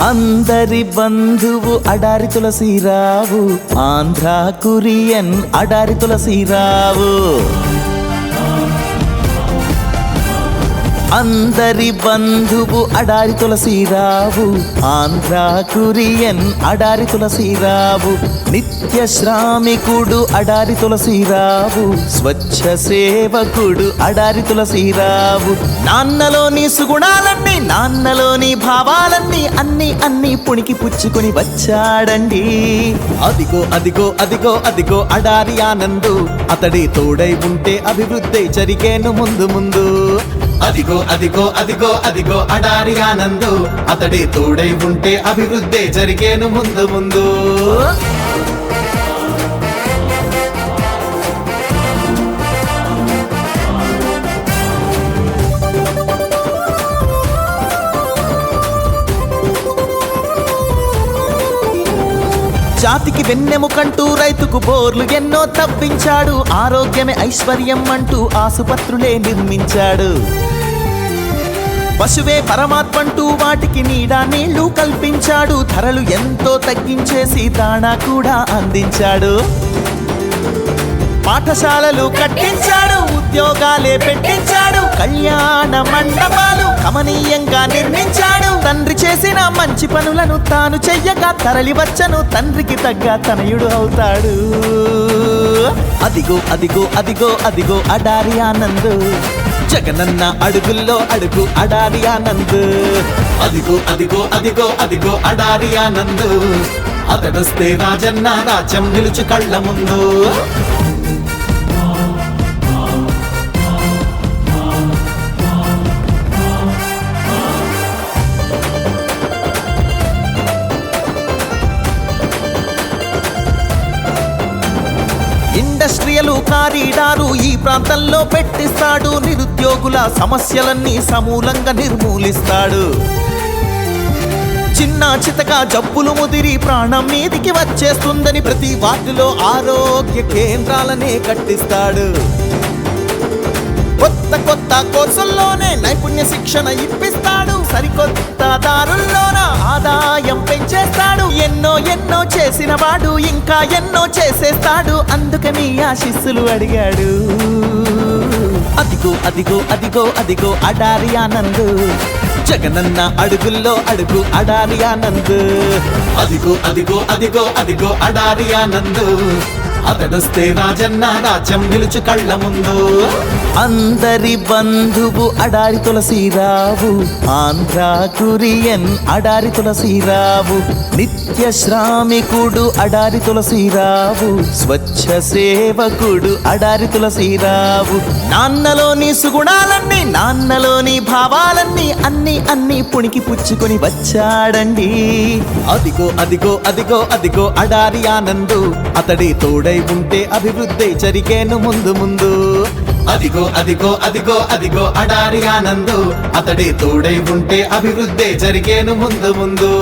అందరి బంధువు అడారి తులసిరావు ఆంధ్ర కురియన్ అడారి తులసిరావు అందరి బంధువు అడారి తులసీరావు. ఆంధ్ర కురియన్ అడారి తులసీరావు. నిత్య శ్రామికుడు అడారి తులసీరావు. స్వచ్ఛ సేవకుడు అడారి తులసీరావు. నాన్నలోని సుగుణాలన్నీ నాన్నలోని భావాలన్నీ అన్ని అన్ని పుణికి పుచ్చుకొని వచ్చాడండి. అదిగో అదిగో అదిగో అదిగో అడారి ఆనందు. అతడి తోడై ఉంటే అభివృద్ధి జరిగేను ముందు ముందు. అదిగో అదిగో అదిగో అదిగో అడారి ఆనందు. అతడి తోడై ఉంటే అభివృద్ధి జరిగేను ముందు ముందు. జాతికి వెన్నెముకంటూ రైతుకు బోర్లు ఎన్నో తప్పించాడు. ఆరోగ్యమే ఐశ్వర్యం అంటూ ఆసుపత్రులే నిర్మించాడు. పశువే పరమాత్మంటూ వాటికి నీడా నీళ్ళు కల్పించాడు. ధరలు ఎంతో తగ్గించేసి దాణా కూడా అందించాడు. పాఠశాలలు కట్టించాడు ఉద్యోగాలే పెట్టించాడు కళ్యాణ మండపాలు కమనీయంగా నిర్మించాడు. తండ్రి చేసిన మంచి పనులను తాను చెయ్యగా తరలివచ్చను తండ్రికి తగ్గ తనయుడు అవుతాడు. అదిగో అదిగో అదిగో అదిగో అడారి ఆనందు. జగనన్న అడుగుల్లో అడుగు అడారి ఆనంద్. అదిగో అదిగో అదిగో అదిగో అడారి ఆనంద్. అతడొస్తే రాజన్న రాజ్యం నిలుచు కళ్ళ ముందు. చర్యలు కారిడారు. ఈ ప్రాంతంలో పెట్టిస్తాడు నిరుద్యోగుల సమస్యలన్నీ సమూలంగా నిర్మూలిస్తాడు. చిన్న చితక జబ్బులు ముదిరి ప్రాణం మీదికి వచ్చేస్తుందని ప్రతి వార్డులో ఆరోగ్య కేంద్రాలనే కట్టిస్తాడు. కొత్త కొత్త కోర్సుల్లోనే నైపుణ్య శిక్షణ ఇప్పిస్తాడు. సరికొత్త దారుల్లో చేస్తాడు. ఎన్నో ఎన్నో చేసిన వాడు ఇంకా ఎన్నో చేసేస్తాడు. అందుకని ఆశిస్సులు అడిగాడు. అదిగో అదిగో అదిగో అదిగో అడారి ఆనంద్. జగనన్న అడుగుల్లో అడుగు అడారి ఆనంద్. అదిగో అదిగో అదిగో అదిగో అడారి ఆనంద్. అతడొస్తే రాజన్న రాజ్యం నిలుచు కళ్ళ ముందు. అందరి బంధువు అడారి తులసీరావు. ఆంధ్ర కురియన్ అడారి తులసీరావు. నిత్య శ్రామికుడు అడారి తులసీరావు. స్వచ్ఛ సేవకుడు అడారి తులసీరావు. నాన్నలోని సుగుణాలన్నీ నాన్నలోని భావాలన్నీ అన్ని అన్ని పుణికి పుచ్చుకొని వచ్చాడండి. అదిగో అదిగో అదిగో అదిగో అడారి ఆనందు. అతడి తోడై ఉంటే అభివృద్ధి చరికేను ముందు ముందు. అదిగో అదిగో అదిగో అదిగో అడారి ఆనందు. అతడి తోడై ఉంటే అభివృద్ధి జరిగేను ముందు ముందు.